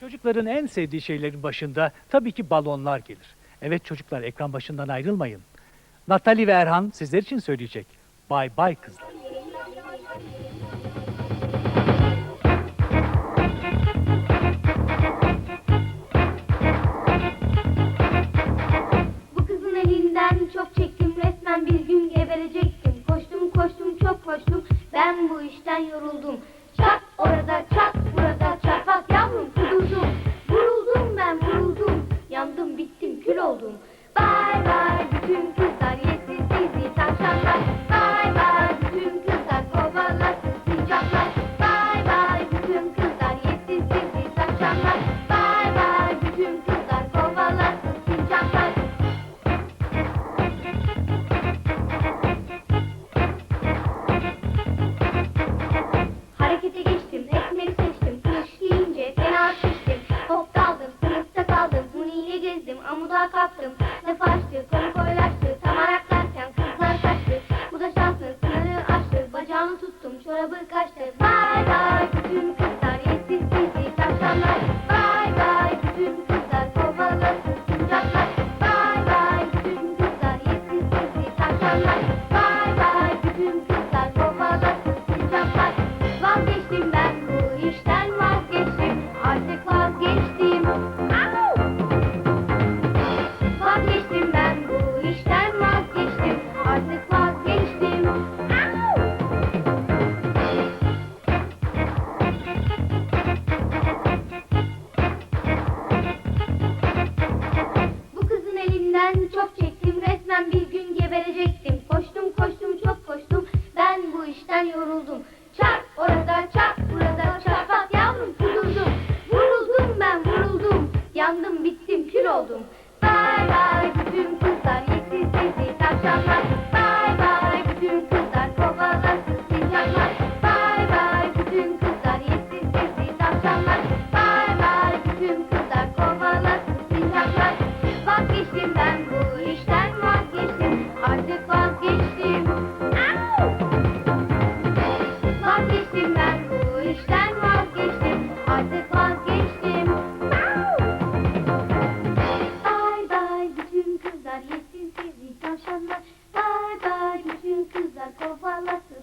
Çocukların en sevdiği şeylerin başında tabii ki balonlar gelir. Evet çocuklar ekran başından ayrılmayın. Natali ve Erhan sizler için söyleyecek. Bay bay kızlar. Bu kızın elinden çok çektim resmen bir gün geberecektim. Koştum koştum çok koştum ben bu işten yoruldum. Çak orada bay bütün topaçtı, konu koyulaştı. Tam araklarken kızlar kaçtı. Bu da şanslı, sınırı aştı. Bacağını tuttum, çorabı kaçtı. Vay vay, bütün kızlar yetti sizi. Tavşanlar ölecektim. Koştum koştum çok koştum. Ben bu işten yoruldum. Çarp orada çarp burada çarp at yavrum vuruldum. Vuruldum ben vuruldum. Yandım bittim kül oldum. Sara gücüm toparlarsın.